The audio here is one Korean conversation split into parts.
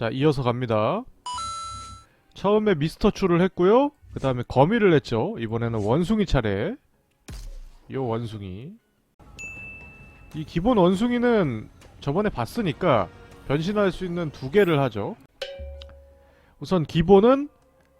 자, 이어서 갑니다. 처음에 미스터 추를 했고요. 그 다음에 거미를 했죠. 이번에는 원숭이 차례. 요 원숭이. 이 기본 원숭이는 저번에 봤으니까 변신할 수 있는 두 개를 하죠. 우선 기본은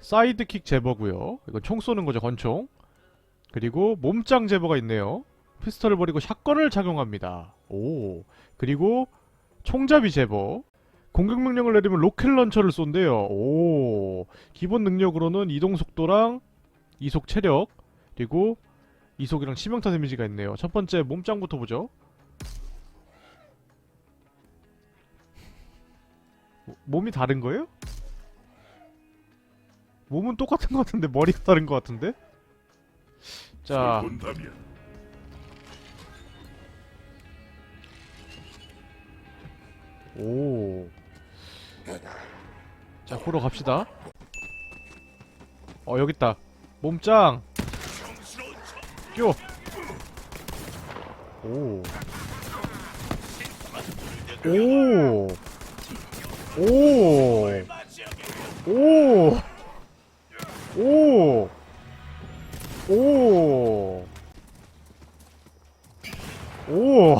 사이드킥 제버고요. 이건 총 쏘는 거죠, 권총. 그리고 몸짱 제버가 있네요. 피스톨을 버리고 샷건을 착용합니다. 오. 그리고 총잡이 제버. 공격 명령을 내리면 로켓 런처를 쏜대요. 오. 기본 능력으로는 이동 속도랑 이속 체력 그리고 이속이랑 치명타 데미지가 있네요. 첫 번째 몸짱부터 보죠. 모- 몸이 다른 거예요? 몸은 똑같은 것 같은데 머리가 다른 것 같은데? 자, 오. 자, 보러 갑시다. 어, 여기 있다. 몸짱. 껴. 오. 오. 오. 오. 오. 오. 오.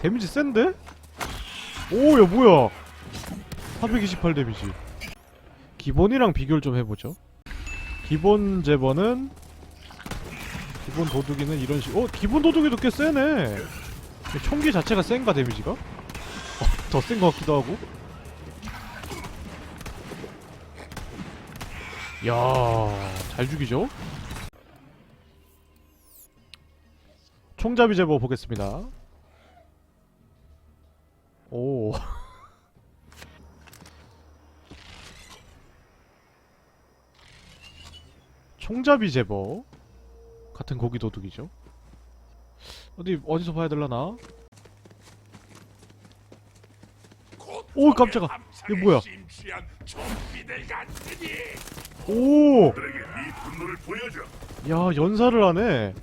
데미지 센데? 오, 야, 뭐야. 428 데미지. 기본이랑 비교를 좀 해보죠. 기본 제버는 기본 도둑이는 이런 식. 어, 기본 도둑이도 꽤 세네. 총기 자체가 센가 데미지가? 어, 더센 것 같기도 하고. 야, 잘 죽이죠? 총잡이 제버 보겠습니다. 오. 총잡이 제버 같은 고기 도둑이죠. 어디 어디서 봐야 될라나? 오 깜짝아. 이거 뭐야? 오. 야 연사를 하네.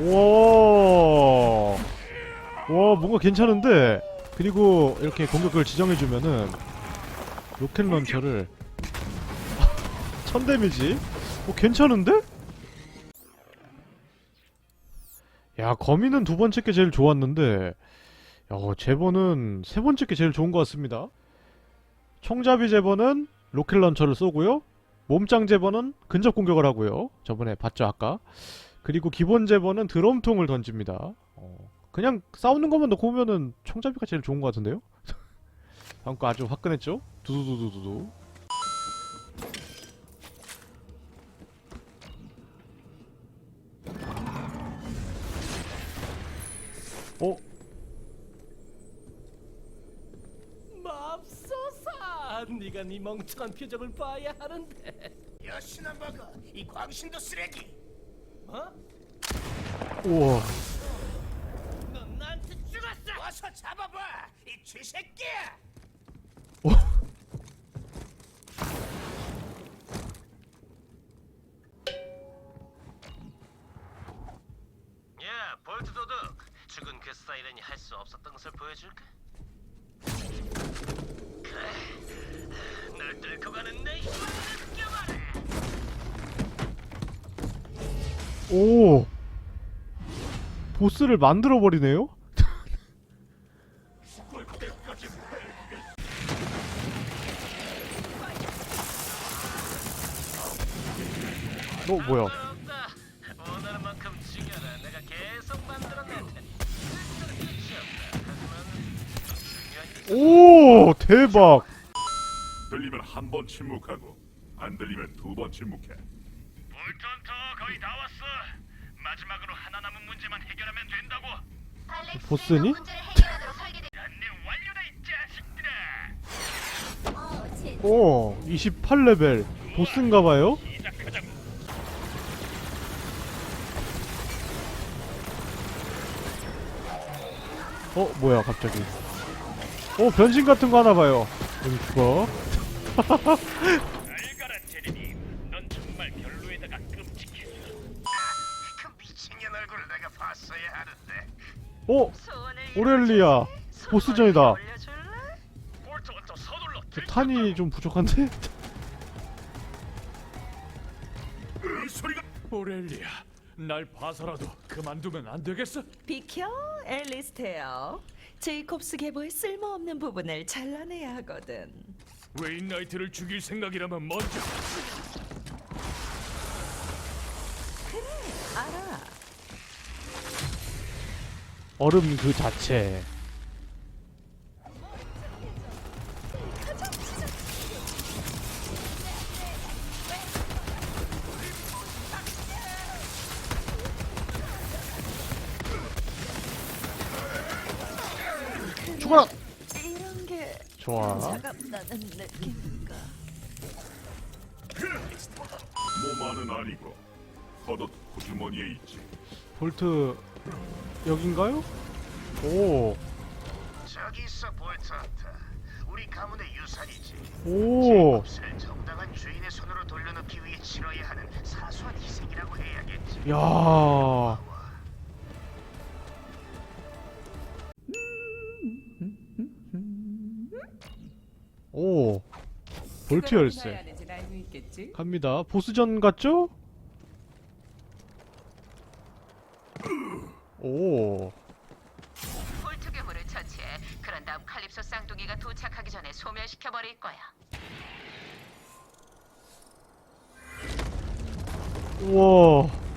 와. 와 뭔가 괜찮은데. 그리고 이렇게 공격을 지정해주면은 로켓 런처를 천 데미지. 어 괜찮은데? 야 거미는 두 번째 게 제일 좋았는데. 야 제버는 세 번째 게 제일 좋은 것 같습니다. 총잡이 제버는 로켓 런처를 쏘고요. 몸짱 제버는 근접 공격을 하고요. 저번에 봤죠 아까. 그리고 기본 제버는 드럼통을 던집니다. 어, 그냥 싸우는 것만 놓고 보면은 총잡이가 제일 좋은 것 같은데요? 다음 거 아주 화끈했죠? 두두두두두두. 어? 맙소사 네가 네 멍청한 표정을 봐야 하는데 여신아 먹어 이 광신도 쓰레기 어? 우와. 넌 나한테 죽었어 와서 잡아봐 이 쥐새끼야 어? 야 볼트 도둑 죽은 그 사이렌이 할 수 없었던 것을 보여줄까? 그래 널 뚫고 가는 내 힘을 느껴봐라 오. 보스를 만들어 버리네요? 뭐야? 없다 원하는 만큼 죽여라 내가 계속 만들어낼 테니 쓸데없는 끝이 없다 하지만 중요한 게 오 대박. 들리면 한 번 침묵하고 안 들리면 두 번 침묵해. 볼턴터 거의 다 왔어 마지막으로 하나 남은 문제만 해결하면 된다고 보스니? 안내 완료다 이 자식들아 오 28레벨 보스인가봐요? 시작하자고 어 뭐야 갑자기? 어 변신 같은 거 하나 봐요. 여기 죽어. 알가라 제리님 넌 정말 별로에다가 끔찍해 그 미친년 얼굴을 내가 봤어야 하는데 어 오렐리아. 보스전이다. 올려줄래? 볼트가 또 서둘러 저 탄이 좀 부족한데? 이 소리가 오렐리아, 날 봐서라도 그만두면 안 되겠어? 비켜, 앨리스테어. 제이콥스 계보의 쓸모없는 부분을 잘라내야 하거든. 웨인 나이트를 죽일 생각이라면 먼저 알아. 얼음 그 자체. 차갑다는 느낌인가. 모마는 아니고 겉옷 호주머니에 있지. 볼트 여긴가요? 오, 저기 있어 볼트한테 우리 가문의 유산이지 오, 을 정당한 주인의 손으로 돌려놓기 위해 치러야 하는 사소한 희생이라고 해야겠지 야, 오, 볼트 열쇠. 갑니다. 보스전 같죠? 오, 폴트 괴물을 처치해 그런 다음 칼립소 쌍둥이가 도착하기 전에 소멸시켜 버릴 거야. 우와.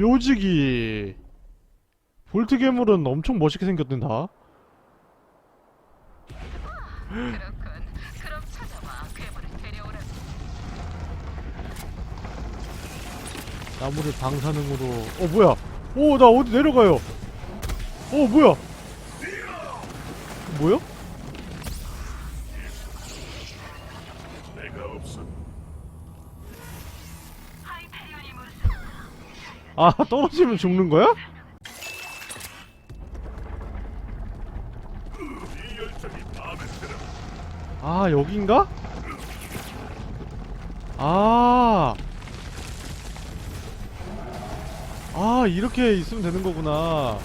묘지기. 볼트 괴물은 엄청 멋있게 생겼던다. 그렇군. 그럼 찾아와 괴물을 데려오라. 나무를 방사능으로. 어 뭐야? 오 나 어디 내려가요? 어 뭐야? 뭐야? 아 떨어지면 죽는 거야? 아 여긴가? 아. 아 이렇게 있으면 되는 거구나.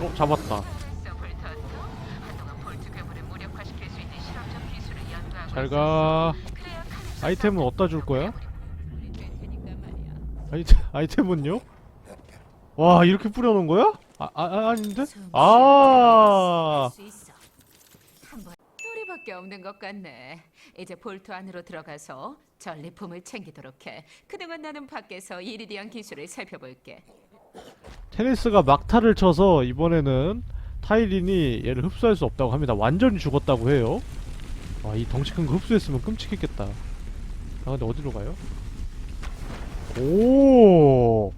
어 잡았다. 잘 있었어. 가. 그래야 칼립소 아이템은 어디다 줄 거야? 아이템 아이템은요? 와 이렇게 뿌려놓은 거야? 아, 아 아, 아닌데? 아. 우리밖에 없는 것 같네. 이제 볼트 안으로 들어가서 전리품을 챙기도록 해. 그동안 나는 밖에서 이리디안 기술을 살펴볼게. 테니스가 막타를 쳐서 이번에는 타이린이 얘를 흡수할 수 없다고 합니다. 완전히 죽었다고 해요. 와, 이 덩치 큰 거 흡수했으면 끔찍했겠다. 아, 근데 어디로 가요? 오!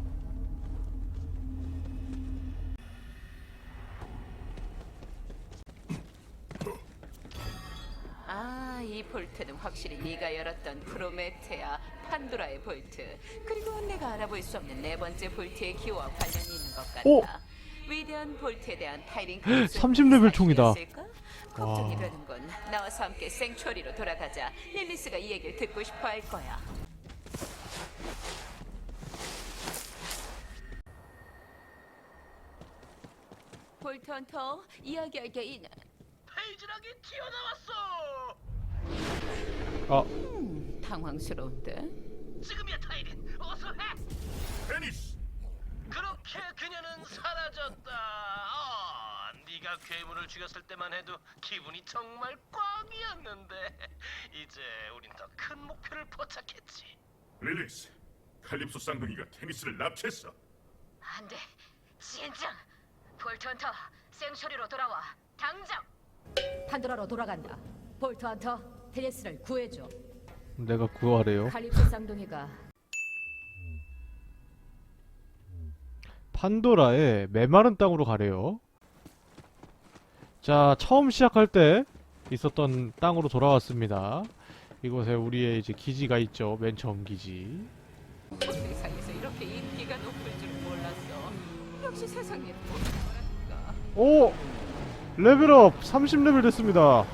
아, 이 볼트는 확실히 네가 열었던 프로메테아 판도라의 볼트. 그리고 내가 알아볼 수 없는 네 번째 볼트의 기호와 관련이 있는 것 같다. 오! 위대한 볼트에 대한 타이링 30 레벨 총이다. 걱정이 와. 되는군. 나와서 함께 생초리로 돌아가자. 릴리스가 이 얘기를 듣고 싶어 할 거야. 볼트 헌터, 이야기할 게 있... 페이지락이 튀어나왔어 아, 당황스러운데? 지금이야 타이린 어서 해 테니스. 그렇게 그녀는 사라졌다 어, 네가 괴물을 죽였을 때만 해도 기분이 정말 꽝이었는데 이제 우린 더 큰 목표를 포착했지 릴리스. 칼립소 쌍둥이가 테니스를 납치했어. 안 돼. 진정. 볼트 헌터, 생처리로 돌아와. 당장. 판도라로 돌아간다. 볼트 헌터, 테니스를 구해줘. 내가 구하래요. 칼립소 쌍둥이가 판도라의 메마른 땅으로 가래요. 자, 처음 시작할 때 있었던 땅으로 돌아왔습니다. 이곳에 우리의 이제 기지가 있죠. 맨 처음 기지. 세상에서 이렇게 인기가 높을 줄 몰랐어. 역시 세상에 뭐랄까. 오! 레벨업 30레벨 됐습니다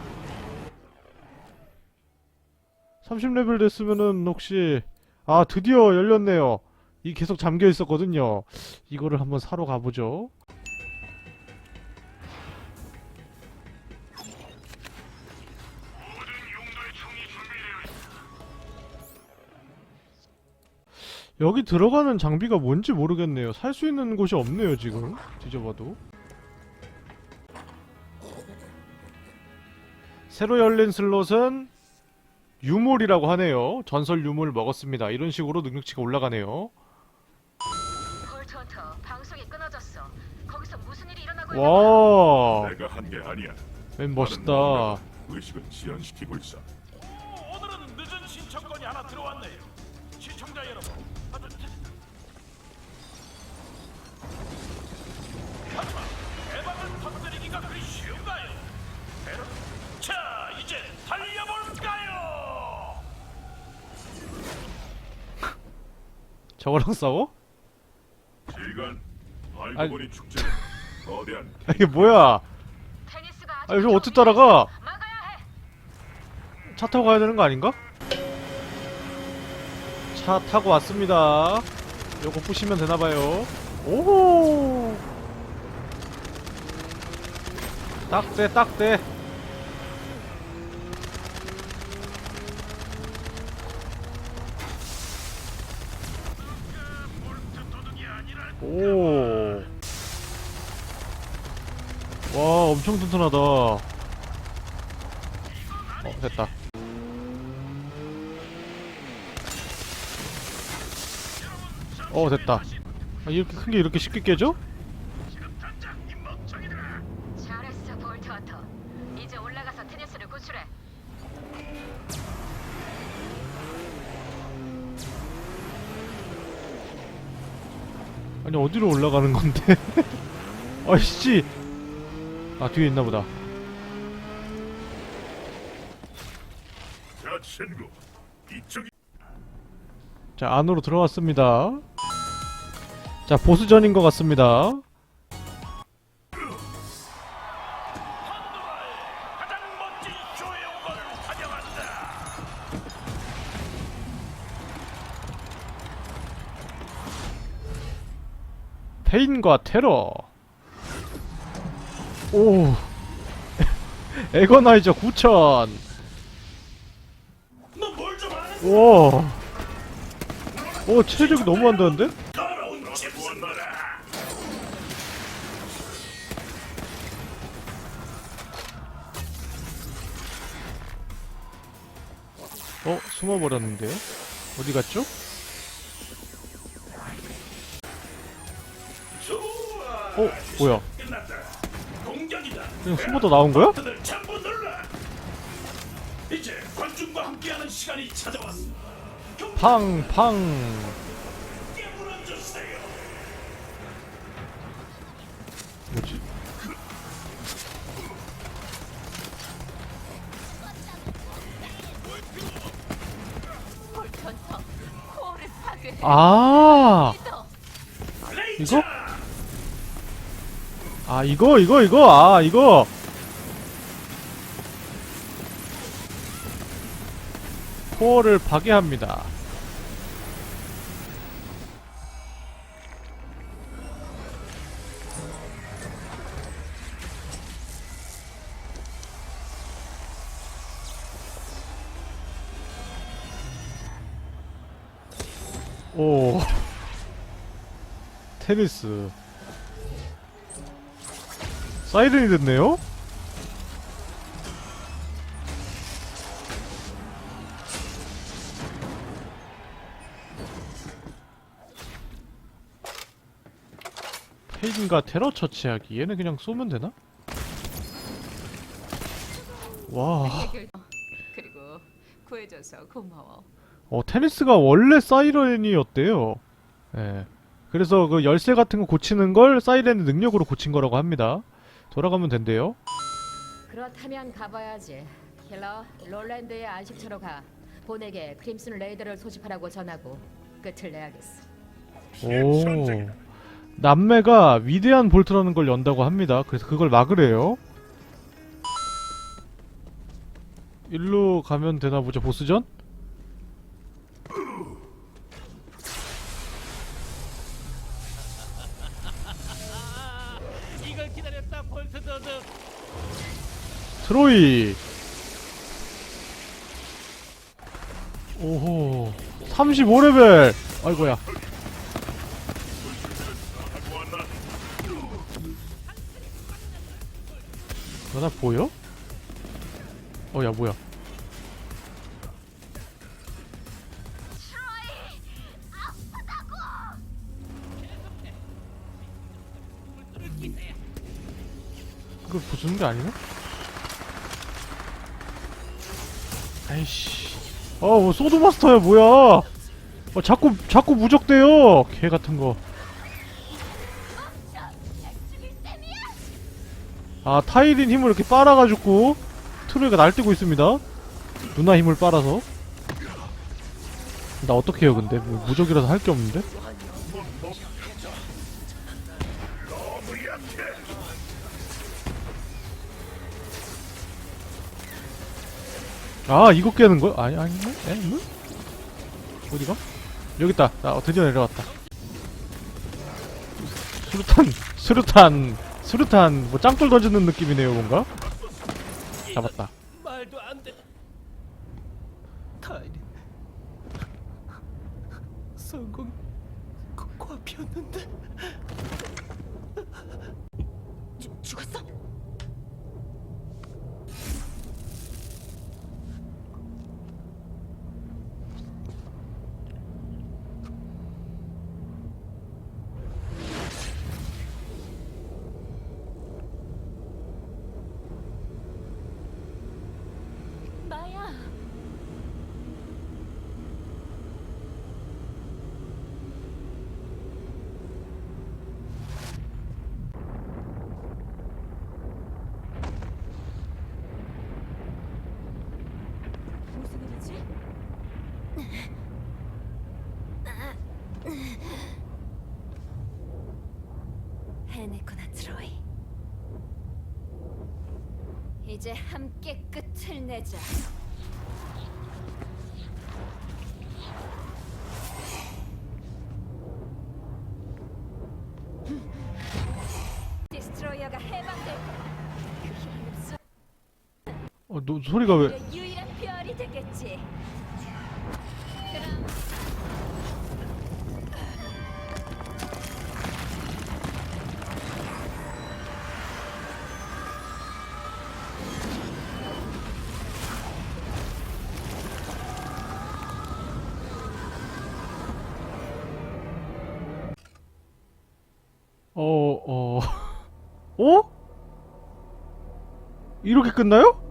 30레벨 됐으면은 혹시 아 드디어 열렸네요 이 계속 잠겨 있었거든요 이거를 한번 사러 가보죠 여기 들어가는 장비가 뭔지 모르겠네요 살 수 있는 곳이 없네요 지금 뒤져봐도 새로 열린 슬롯은 유물이라고 하네요. 전설 유물 먹었습니다. 이런 식으로 능력치가 올라가네요. 와, 내가 한 게 아니야. 맨 멋있다. 의식을 지연시키고 있어. 저거랑 싸워? 지간 알고 아니- 보니 축제는 거대한 아, 이게 뭐야? 테니스가 아, 이거 어떻게 따라가? 막아야 해. 차 타고 가야 되는 거 아닌가? 차 타고 왔습니다. 요거 부시면 되나봐요. 오호! 딱대, 딱대. 오. 와, 엄청 튼튼하다. 어, 됐다. 어, 됐다. 아, 이렇게 큰 게 이렇게 쉽게 깨져? 아니, 어디로 올라가는 건데? 아이씨! 아, 뒤에 있나 보다. 자 친구 이쪽이 자, 안으로 들어왔습니다. 자, 보스전인 것 같습니다. 페인과 테러. 오. 에거나이저 9000. 너뭘좀 아는 와. 오, 체력이 너무 안 되는데? 더러운 짐승들아. 어, 숨어버렸는데요? 어디 갔죠? 어, 뭐야? 그냥 숨어도 나온 거야? 이제 관중과 함께하는 시간이 찾아왔어. 팡, 팡. 뭐지? 아, 이거? 아, 이거, 이거, 이거, 아, 이거. 코어를 파괴합니다. 오. 테니스. 사이렌이 됐네요? 페인과 테러 처치하기. 얘는 그냥 쏘면 되나? 와. 그리고 구해줘서 고마워. 어, 테니스가 원래 사이렌이었대요. 예. 그래서 그 열쇠 같은 거 고치는 걸 사이렌의 능력으로 고친 거라고 합니다. 돌아가면 된대요? 그렇다면 가봐야지. 킬러, 롤랜드의 안식처로 가. 본에게 크림슨 레이더를 소집하라고 전하고 끝을 내야겠어. 오. 남매가 위대한 볼트라는 걸 연다고 합니다. 그래서 그걸 막으래요. 일로 가면 되나 보죠, 보스전? 트로이. 오호. 35레벨. 아이고야. 너나 보여? 어야 뭐야 부수는 게 아니네? 아이씨. 어, 뭐 소드마스터야 뭐야? 어, 자꾸 자꾸 무적돼요. 개 같은 거. 아, 타이린 힘을 이렇게 빨아가지고 트로이가 날뛰고 있습니다. 누나 힘을 빨아서. 나 어떻게 해요, 근데? 뭐 무적이라서 할 게 없는데? 아, 이거 깨는 거야? 아니, 아니네? 에? 뭐? 어디가? 여기 있다. 나 드디어 내려왔다. 수류탄, 수류탄, 수류탄, 뭐 짱돌 던지는 느낌이네요, 뭔가? 잡았다. 말도 안 돼. 타이린. 성공 코앞이었는데. 무슨 일이지? 해냈구나 트로이 이제 함께 끝을 내자. 어, 너 소리가 왜? 내 유일한 별이 되겠지. 그럼 어, 어. 어? 이렇게 끝나요?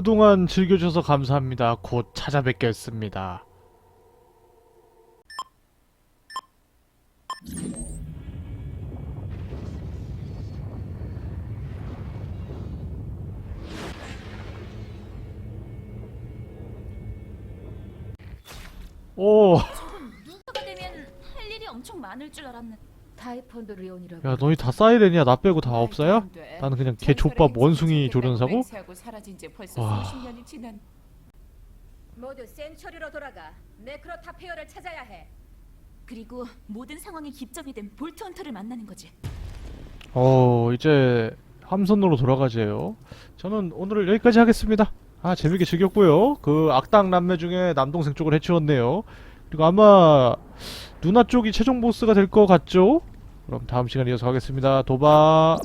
그동안 즐겨주셔서 감사합니다. 곧 찾아뵙겠습니다. 오, 누가 되면 할 일이 엄청 많을 줄 알았는데 리온이라고. 야 너희 다 사이렌이야? 나 빼고 다 없어요? 나는 그냥 개 족밥 원숭이 조련사고? 와. 모두 센츄리로 돌아가. 네크로타피어를 찾아야 해. 그리고 모든 상황에 기점이 된 볼트 헌터를 만나는 거지. 어 이제 함선으로 돌아가재요. 저는 오늘 여기까지 하겠습니다. 아 재밌게 즐겼고요. 그 악당 남매 중에 남동생 쪽을 해치웠네요. 그리고 아마 누나 쪽이 최종 보스가 될 것 같죠? 그럼 다음 시간에 이어서 하겠습니다. 도바.